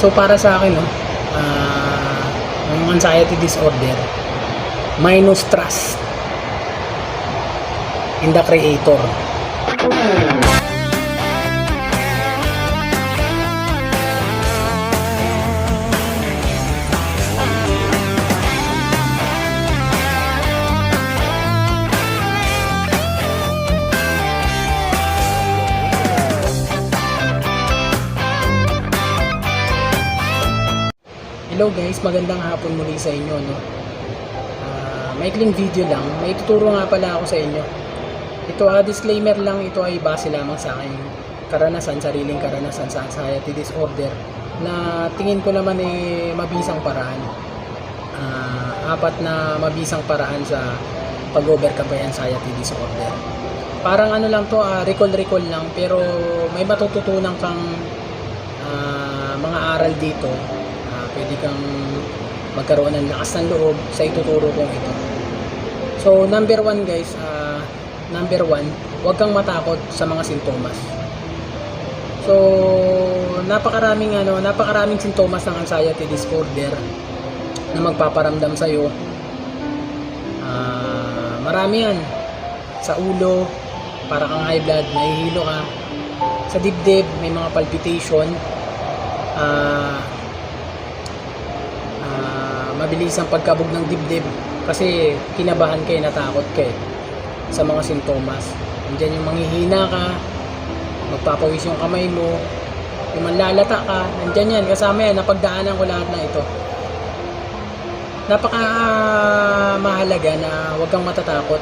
So para sa akin, no, ah, yung anxiety disorder, minus trust in the creator. Hello guys, magandang hapon muli sa inyo. No? Ah, maikling video lang, may tuturo nga pala ako sa inyo. Ito ah, disclaimer lang, ito ay base lamang sa aking karanasan, sariling karanasan sa anxiety disorder na tingin ko naman eh mabisang paraan. Ah, apat na mabisang paraan sa pag-overcome kay anxiety disorder. Parang ano lang to, ah, recall-recall lang pero may matututunan kang ah, mga aral dito pwede kang magkaroon ng lakas ng loob sa ituturo kong ito. So, number one guys, ah, number one, huwag kang matakot sa mga sintomas. So, napakaraming ano, napakaraming sintomas ng anxiety disorder na magpaparamdam sa iyo. marami yan. Sa ulo, para kang high blood, nahihilo ka. Sa dibdib, may mga palpitation. Ah, ah, mabilis ang pagkabog ng dibdib kasi kinabahan ka eh, natakot ka eh, sa mga sintomas. Nandiyan yung manghihina ka, magpapawis yung kamay mo, yung manlalata ka, nandiyan yan, kasama yan, napagdaanan ko lahat na ito. Napaka ah, mahalaga na huwag kang matatakot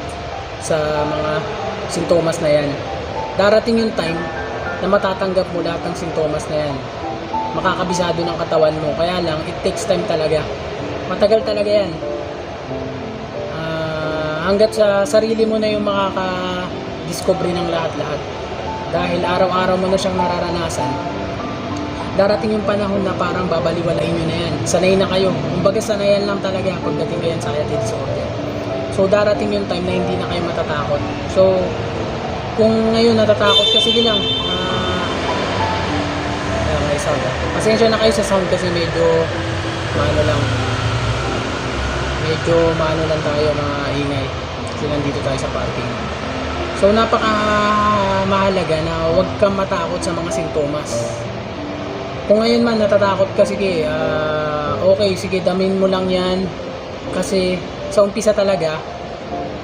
sa mga sintomas na yan. Darating yung time na matatanggap mo lahat ng sintomas na yan makakabisado ng katawan mo. Kaya lang, it takes time talaga. Matagal talaga yan. Ah, hanggat sa sarili mo na yung makaka-discovery ng lahat-lahat. Dahil araw-araw mo na siyang nararanasan, darating yung panahon na parang babaliwalain nyo na yan. Sanay na kayo. Kumbaga sanayan lang talaga pagdating kayo sa anxiety disorder. So darating yung time na hindi na kayo matatakot. So kung ngayon natatakot ka, sige lang. Ayan, may sound. Pasensya na kayo sa sound kasi medyo maano lang. Medyo maano lang tayo mga ingay. Kasi nandito tayo sa parking. So napaka mahalaga na huwag kang matakot sa mga sintomas. Kung ngayon man natatakot ka, sige, ah, okay, sige, damin mo lang yan. Kasi sa umpisa talaga,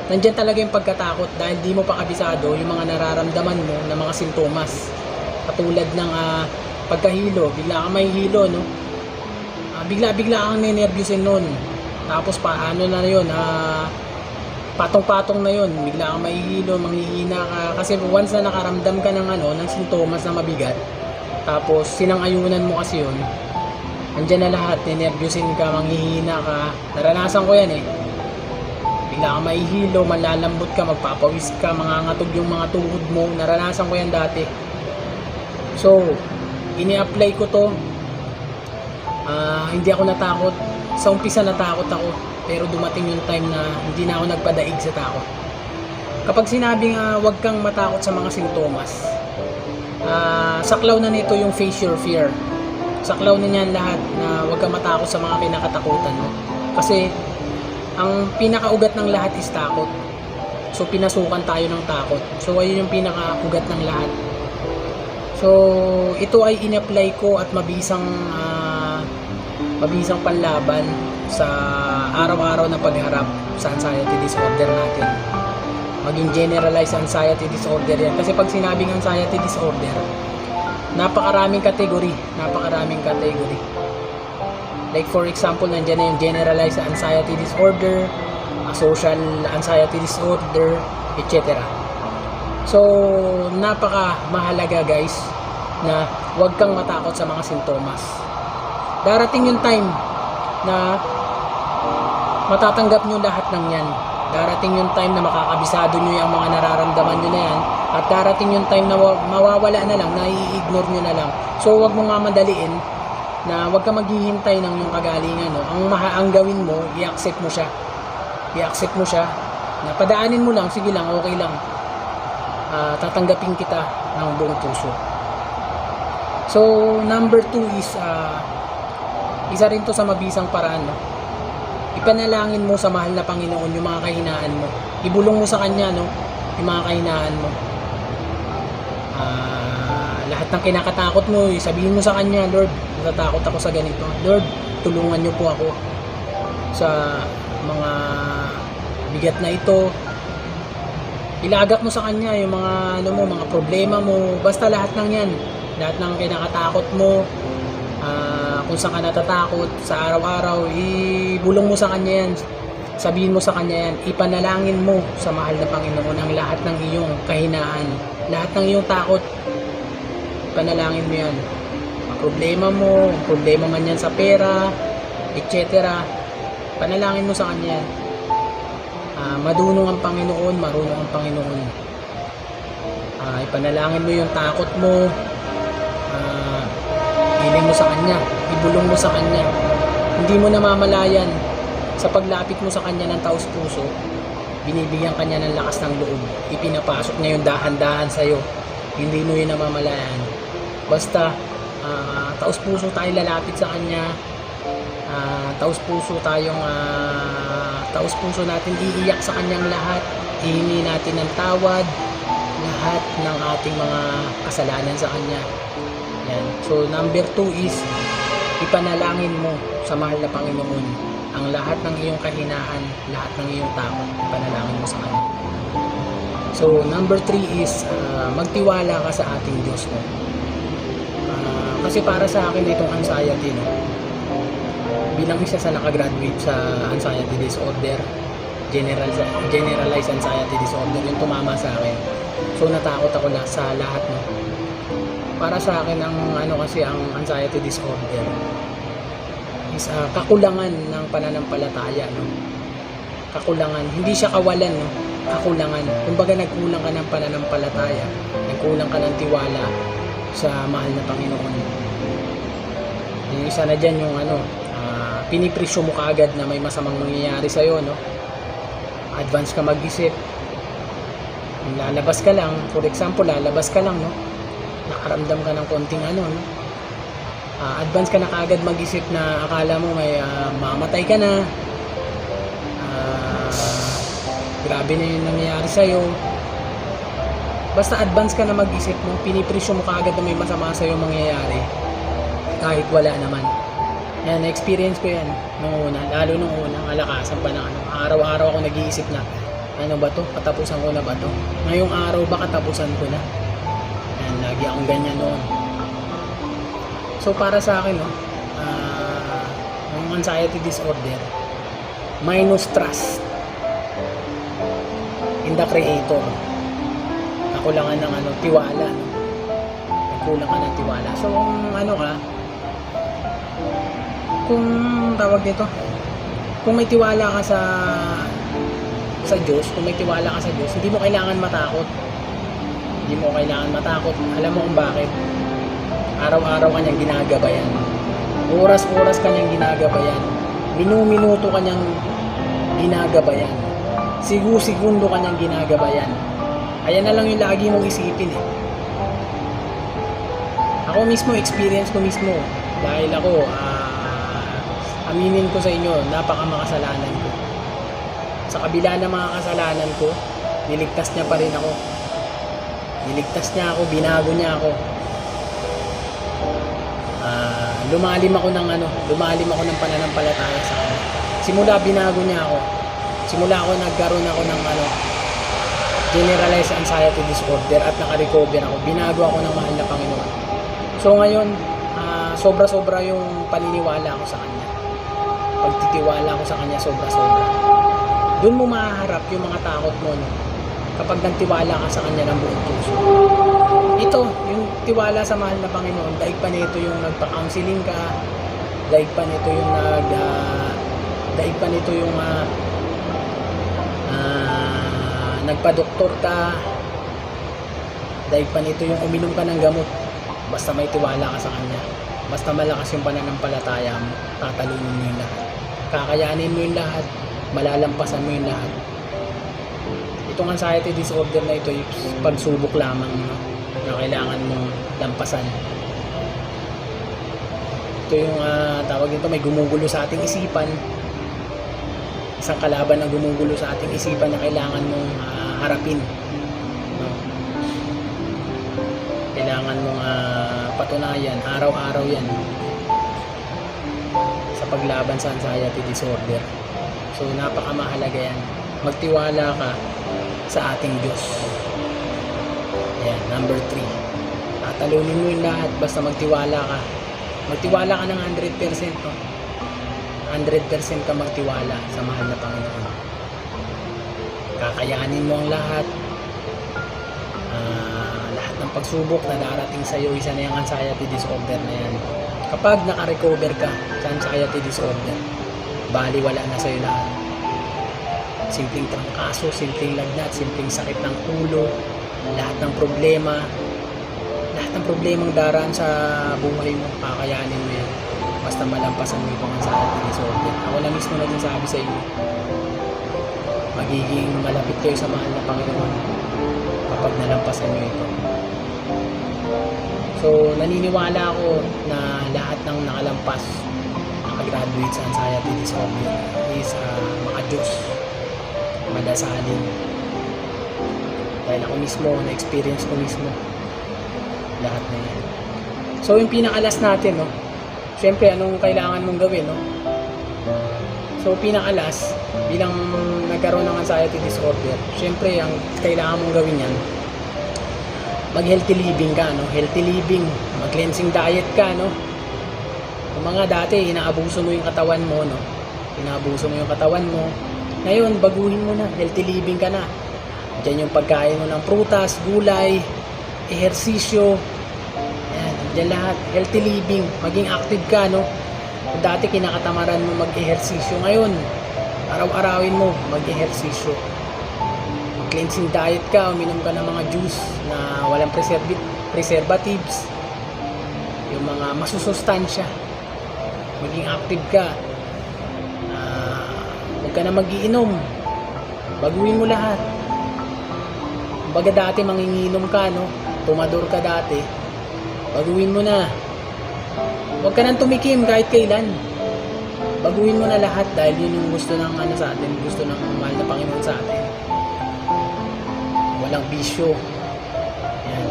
nandyan talaga yung pagkatakot dahil di mo pa kabisado yung mga nararamdaman mo na mga sintomas. Katulad ng ah, pagkahilo, bigla kang may hilo, no? Ah, bigla-bigla kang nenervyusin nun. Tapos paano na yun, ah, patong-patong na yun, bigla kang mahihilo, manghihina ka. Kasi once na nakaramdam ka ng, ano, ng sintomas na mabigat, tapos sinangayunan mo kasi yun, andyan na lahat, nenervyusin ka, manghihina ka. Naranasan ko yan eh. Bigla kang mahihilo, malalambot ka, magpapawis ka, mangangatog yung mga tuhod mo. Naranasan ko yan dati. So, ini-apply ko to. Ah, hindi ako natakot. Sa umpisa natakot ako, pero dumating yung time na hindi na ako nagpadaig sa takot. Kapag sinabing ah, huwag kang matakot sa mga sintomas, ah, saklaw na nito yung face your fear. Saklaw na niyan lahat na huwag kang matakot sa mga kinakatakutan mo. Kasi ang pinakaugat ng lahat is takot. So pinasukan tayo ng takot. So ayun yung pinakaugat ng lahat. So, ito ay in-apply ko at mabisang ah, mabisang panlaban sa araw-araw na pagharap sa anxiety disorder natin. Maging generalized anxiety disorder yan. Kasi pag sinabing anxiety disorder, napakaraming kategory. Napakaraming kategory. Like for example, nandiyan na yung generalized anxiety disorder, social anxiety disorder, etc. So, napaka mahalaga guys na huwag kang matakot sa mga sintomas. Darating yung time na matatanggap nyo lahat ng yan. Darating yung time na makakabisado nyo yung mga nararamdaman nyo na yan. At darating yung time na wa- mawawala na lang, na i-ignore nyo na lang. So, huwag mo nga madaliin na huwag ka maghihintay ng yung kagalingan. No? Ang, maha, ang gawin mo, i-accept mo siya. I-accept mo siya. Na padaanin mo lang, sige lang, okay lang ah, tatanggapin kita ng buong puso. So, number two is, ah, isa rin to sa mabisang paraan, no? Ipanalangin mo sa mahal na Panginoon yung mga kahinaan mo. Ibulong mo sa Kanya, no? Yung mga kahinaan mo. Ah, lahat ng kinakatakot mo, sabihin mo sa Kanya, Lord, natatakot ako sa ganito. Lord, tulungan niyo po ako sa mga bigat na ito. Ilagak mo sa Kanya yung mga, ano mo, mga problema mo. Basta lahat ng yan. Lahat ng kinakatakot mo, Ah, kung saan ka natatakot sa araw-araw, ibulong mo sa Kanya yan. Sabihin mo sa Kanya yan, ipanalangin mo sa mahal na Panginoon ang lahat ng iyong kahinaan, lahat ng iyong takot. Ipanalangin mo yan. Ang problema mo, ang problema man yan sa pera, etc. Panalangin mo sa Kanya yan. Ah, madunong ang Panginoon, marunong ang Panginoon. Ah, ipanalangin mo yung takot mo, ah, Hiling mo sa Kanya, ibulong mo sa Kanya. Hindi mo namamalayan sa paglapit mo sa Kanya ng taos puso, binibigyan Kanya ng lakas ng loob. Ipinapasok niya yung dahan-dahan sa'yo. Hindi mo yun namamalayan. Basta, ah, taos puso tayo lalapit sa Kanya. Ah, taos puso tayong ah, taos puso natin iiyak sa Kanyang lahat. Hihingi natin ng tawad lahat ng ating mga kasalanan sa Kanya. Yan. So, number two is, ipanalangin mo sa mahal na Panginoon ang lahat ng iyong kahinaan, lahat ng iyong takot, ipanalangin mo sa Kanya. So, number three is, ah, magtiwala ka sa ating Diyos mo. Ah, kasi para sa akin itong anxiety, no? bilang isa sa nakagraduate sa anxiety disorder, general generalized anxiety disorder, yung tumama sa akin. So, natakot ako na sa lahat, no? Para sa akin ang ano kasi ang anxiety disorder is ah, kakulangan ng pananampalataya no? Kakulangan. Hindi siya kawalan no? Kakulangan. Kumbaga nagkulang ka ng pananampalataya. Nagkulang ka ng tiwala sa mahal na Panginoon. Yung isa na dyan yung ano ah, pinipresyo mo kaagad na may masamang mangyayari sa'yo no? Advance ka mag-isip. Lalabas ka lang. For example lalabas ka lang no nakaramdam ka ng konting ano, no? Ah, advance ka na kaagad mag-isip na akala mo may ah, mamatay ka na. Ah, grabe na yung nangyayari sa'yo. Basta advance ka na mag-isip mo, pinipresyo mo kaagad na may masama sa'yo mangyayari. Kahit wala naman. Yan, na-experience ko yan nung una, lalo nung una, alakasan pa na ano. Araw-araw ako nag-iisip na, ano ba to? Katapusan ko na ba to? Ngayong araw ba katapusan ko na? Lagi akong ganyan noon. So, para sa akin, no, ah, yung anxiety disorder, minus trust in the creator. Nakulangan ng ano, tiwala. No? Nagkulang ka ng tiwala. So, kung ano ka, kung tawag dito, kung may tiwala ka sa sa Diyos, kung may tiwala ka sa Diyos, hindi mo kailangan matakot hindi mo kailangan matakot. Alam mo kung bakit? Araw-araw kanyang ginagabayan. Oras-oras kanyang ginagabayan. Minu-minuto kanyang ginagabayan. Sigu-segundo kanyang ginagabayan. Ayan na lang yung lagi mong isipin eh. Ako mismo, experience ko mismo. Dahil ako, ah, aminin ko sa inyo, napaka makasalanan ko. Sa kabila ng mga kasalanan ko, niligtas niya pa rin ako niligtas niya ako, binago niya ako. Ah, lumalim ako ng ano, lumalim ako ng pananampalataya sa kanya. Simula binago niya ako. Simula ako nagkaroon ako ng ano, generalized anxiety disorder at naka-recover ako. Binago ako ng mahal na Panginoon. So ngayon, ah, sobra-sobra yung paniniwala ko sa kanya. Pagtitiwala ko sa kanya sobra-sobra. Doon mo mahaharap yung mga takot mo, no? Kapag nagtiwala ka sa Kanya ng buong puso. Ito, yung tiwala sa mahal na Panginoon, daig pa nito yung nagpa-counseling ka, daig pa nito yung nag, uh, daig pa nito yung uh, uh, nagpa-doktor ka, daig pa nito yung uminom ka ng gamot, basta may tiwala ka sa Kanya. Basta malakas yung pananampalataya mo, tatalunin mo yung lahat. Kakayanin mo yung lahat, malalampasan mo yung lahat itong anxiety disorder na ito ay pagsubok lamang no, na kailangan mong lampasan. ito yung ah, tawag nito may gumugulo sa ating isipan isang kalaban na gumugulo sa ating isipan na kailangan mong ah, harapin no? kailangan mong ah, patunayan araw-araw yan sa paglaban sa anxiety disorder so napakamahalaga yan magtiwala ka sa ating Diyos. Ayan number 3 tatalunin mo yung lahat basta magtiwala ka. Magtiwala ka ng 100% no? 100% ka magtiwala sa mahal na Panginoon. Kakayanin mo ang lahat. Ah, lahat ng pagsubok na darating sa iyo isa na yung anxiety disorder na yan. Kapag naka-recover ka sa anxiety disorder bali wala na sa iyo lahat simpleng trangkaso, simpleng lagnat, simpleng sakit ng ulo lahat ng problema. Lahat ng problemang daraan sa buhay mo kakayanin mo yan basta malampasan mo itong anxiety disorder ako na mismo nagsasabi sa inyo. Magiging malapit kayo sa mahal na Panginoon kapag nalampasan nyo ito. So, naniniwala ako na lahat ng nakalampas, nakagraduate sa anxiety disorder is uh, mga Diyos, madasalin. Dahil ako mismo, na-experience ko mismo lahat na yan. So, yung pinakalas natin, no? Siyempre, anong kailangan mong gawin, no? So, pinakalas, bilang nagkaroon ng anxiety disorder, syempre, ang kailangan mong gawin yan, mag-healthy living ka, no? Healthy living, mag-cleansing diet ka, no? Kung mga dati, inaabuso mo yung katawan mo, no? Inaabuso mo yung katawan mo. Ngayon, baguhin mo na, healthy living ka na. Diyan yung pagkain mo ng prutas, gulay, ehersisyo, Ayan, diyan lahat. Healthy living, maging active ka, no? Kung dati kinakatamaran mo mag-ehersisyo, ngayon, araw-arawin mo mag-ehersisyo. Mag-cleansing diet ka, uminom ka ng mga juice na walang preservatives, yung mga masusustansya. Maging active ka. Ka na magiinom. Baguhin mo lahat. Baga dati manginginom ka, no? Tumador ka dati. Baguhin mo na. Huwag ka nang tumikim kahit kailan. Baguhin mo na lahat dahil yun yung gusto ng ano sa atin, gusto ng mahal na Panginoon sa atin. Walang bisyo. Yan.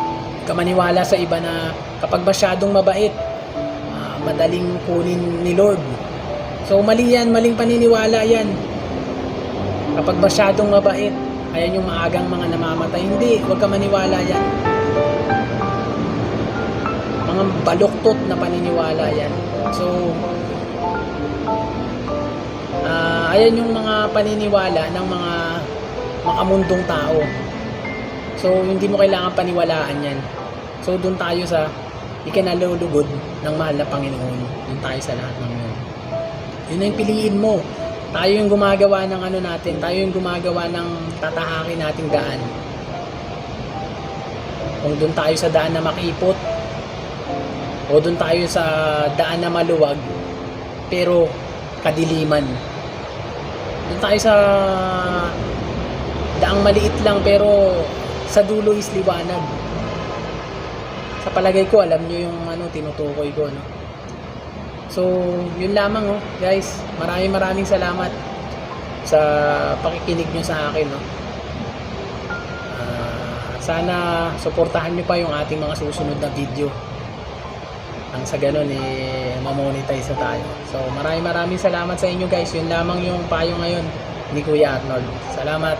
Huwag ka maniwala sa iba na kapag masyadong mabait, ah, madaling kunin ni Lord. So mali yan, maling paniniwala yan. Kapag masyadong mabait, ayan yung maagang mga namamatay. Hindi, huwag ka maniwala yan mga baluktot na paniniwala yan. So, ah ayan yung mga paniniwala ng mga makamundong tao. So, hindi mo kailangan paniwalaan yan. So, doon tayo sa ikinalulugod ng mahal na Panginoon. Doon tayo sa lahat ng yun. Yung piliin mo. Tayo yung gumagawa ng ano natin. Tayo yung gumagawa ng tatahakin nating daan. Kung doon tayo sa daan na makipot, o doon tayo sa daan na maluwag pero kadiliman doon tayo sa daang maliit lang pero sa dulo is liwanag sa palagay ko alam nyo yung ano tinutukoy ko no so yun lamang oh guys maraming maraming salamat sa pakikinig nyo sa akin no Ah, sana suportahan nyo pa yung ating mga susunod na video ang sa ganun eh mamonetize na tayo. So maraming maraming salamat sa inyo guys. Yun lamang yung payo ngayon ni Kuya Arnold. Salamat.